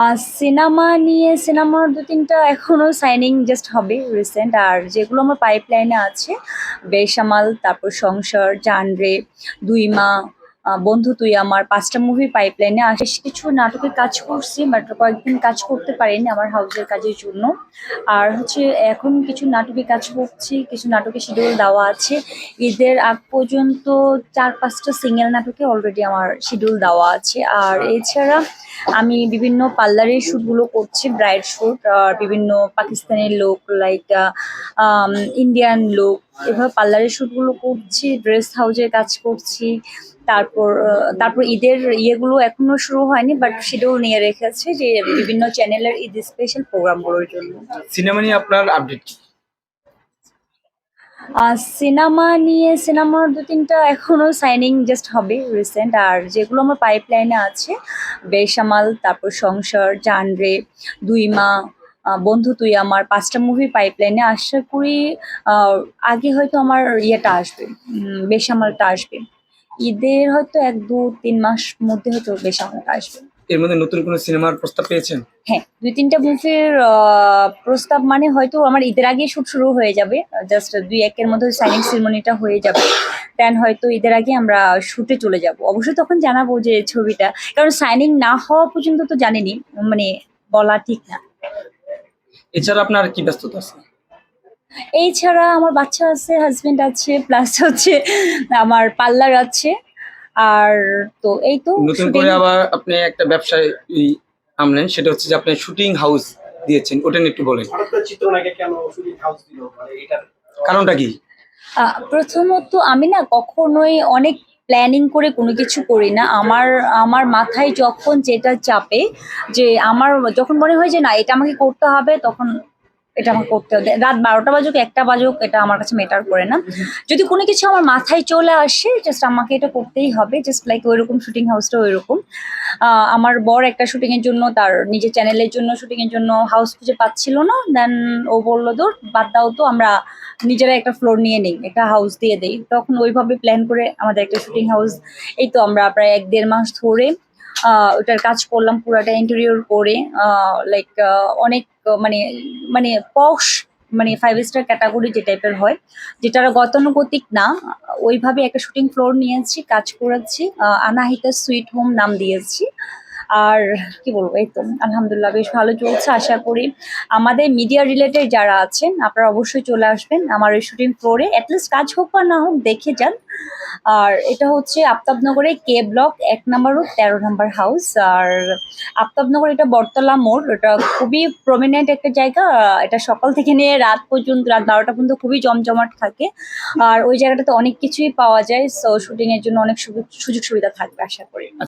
আহ, cinema নিয়ে সিনেমার দু তিনটা এখনও সাইনিং জাস্ট হবে রিসেন্ট আর যেগুলো আমার পাইপলাইনে আছে বেশামাল তারপর সংসার জানরে দুই মা বন্ধু তুই আমার পাঁচটা মুভি পাইপলাইনে আসে বেশ কিছু নাটকে কাজ করছি বাট কয়েকদিন কাজ করতে পারিনি আমার হাউসের কাজের জন্য। আর হচ্ছে এখন কিছু নাটকে কাজ করছি, কিছু নাটকে শিডিউল দেওয়া আছে। ঈদের আগ পর্যন্ত চার পাঁচটা সিঙ্গেল নাটকে অলরেডি আমার শিডিউল দেওয়া আছে। আর এছাড়া আমি বিভিন্ন পার্লারের শ্যুটগুলো করছি ব্রাইড শ্যুট আর বিভিন্ন পাকিস্তানের লোক লাইক ইন্ডিয়ান লোক। এভাবে পার্লারের শ্যুটগুলো করছি ড্রেস হাউজের কাজ করছি। তারপর তারপর ঈদের ইয়েগুলো এখনও শুরু হয়নি বাট শিডিউল নিয়ে রেখেছে যে বিভিন্ন চ্যানেলের ঈদ স্পেশাল প্রোগ্রামগুলোর জন্য। সিনেমা নিয়ে আপনার আপডেট সিনেমা নিয়ে সিনেমার দু তিনটা এখনও সাইনিং জাস্ট হবে রিসেন্ট আর যেগুলো আমার পাইপ পাইপলাইনে আছে বেসামাল তারপর সংসার জানরে দুই মা বন্ধু তুই আমার পাঁচটা মুভি পাইপলাইনে আশা করি আগে হয়তো আমার ইয়েটা আসবে বেসামালটা আসবে। ঈদের হয়তো এক দু তিন মাস মধ্যে হয়তো বেসামালটা আসবে। এর মধ্যে নতুন কোনো সিনেমার প্রস্তাব পেয়েছেন? হ্যাঁ দুই তিনটা মুভির প্রস্তাব মানে হয়তো আমার ঈদের আগে শুট শুরু হয়ে যাবে। জাস্ট দুই একের মধ্যে সাইনিং সেরিমনিটা হয়ে যাবে। দেন হয়তো ঈদের আগে আমরা শুটে চলে যাব। অবশ্যই তখন জানাব যে ছবিটা। কারণ সাইনিং না হওয়া পর্যন্ত তো জানিনি। মানে বলা ঠিক না। এছাড়া আপনার কি ব্যস্ততা আছে? এই ছাড়া আমার বাচ্চা আছে হাজবেন্ড আছে প্লাস হচ্ছে আমার পার্লার আছে। আর তো এই তো নতুন করে আবার আপনি একটা ব্যবসায় ই আনলেন সেটা হচ্ছে যে আপনি শুটিং হাউস দিয়েছেন ওটা নিয়ে একটু বলেন। হঠাৎ করে চিত্রনায়কে কেন শুটিং হাউস দিল? মানে কারণটা কি? আহ, প্রথমত আমি না কখনোই অনেক প্ল্যানিং করে কোনো কিছু করি না। আমার আমার মাথায় যখন যেটা চাপে যে আমার যখন মনে হয় যে না এটা আমাকে করতে হবে তখন এটা আমাকে করতে হবে। রাত বারোটা বাজুক একটা বাজুক এটা আমার কাছে মেটার করে না। যদি কোনো কিছু আমার মাথায় চলে আসে জাস্ট আমাকে এটা করতেই হবে জাস্ট লাইক ওইরকম শুটিং হাউসটা ওইরকম। আহ, আমার বর একটা শুটিং এর জন্য তার নিজের চ্যানেলের জন্য শুটিং এর জন্য হাউস খুঁজে পাচ্ছিল না। দেন ও বলল দূর বাদ দাও তো আমরা নিজেরা একটা ফ্লোর নিয়ে নিই একটা হাউস দিয়ে দেই। তখন ওইভাবে প্ল্যান করে আমাদের একটা শুটিং হাউস এই তো আমরা প্রায় এক দেড় মাস ধরে ওটার কাজ করলাম পুরাটা ইন্টেরিয়র করে লাইক অনেক মানে মানে পশ মানে ফাইভ স্টার ক্যাটাগরি যে টাইপের হয়, যেটার গতানুগতিক না। ওইভাবে একটা শুটিং ফ্লোর নিয়েছি কাজ করেছি আনাহিতা সুইট হোম নাম দিয়েছি। আর কি বলব, এই তো, আলহামদুলিল্লাহ বেশ ভালো চলছে, আশা করি। আমাদের মিডিয়া রিলেটেড যারা আছেন, আপনারা অবশ্যই চলে আসবেন আমার ওই শুটিং ফ্লোরে অ্যাটলিস্ট কাজ হোক বা না হোক, দেখে যান। আর এটা হচ্ছে আফতাবনগরে কে ব্লক এক নাম্বার ও তেরো নাম্বার হাউস আর আফতাবনগর এটা বটতলা মোড়, এটা খুবই প্রমিনেন্ট একটা জায়গা। এটা সকাল থেকে নিয়ে রাত পর্যন্ত, রাত বারোটা পর্যন্ত খুবই জমজমাট থাকে। আর ওই জায়গাটাতে অনেক কিছুই পাওয়া যায় সো শুটিং এর জন্য অনেক সুযোগ সুবিধা থাকবে, আশা করি।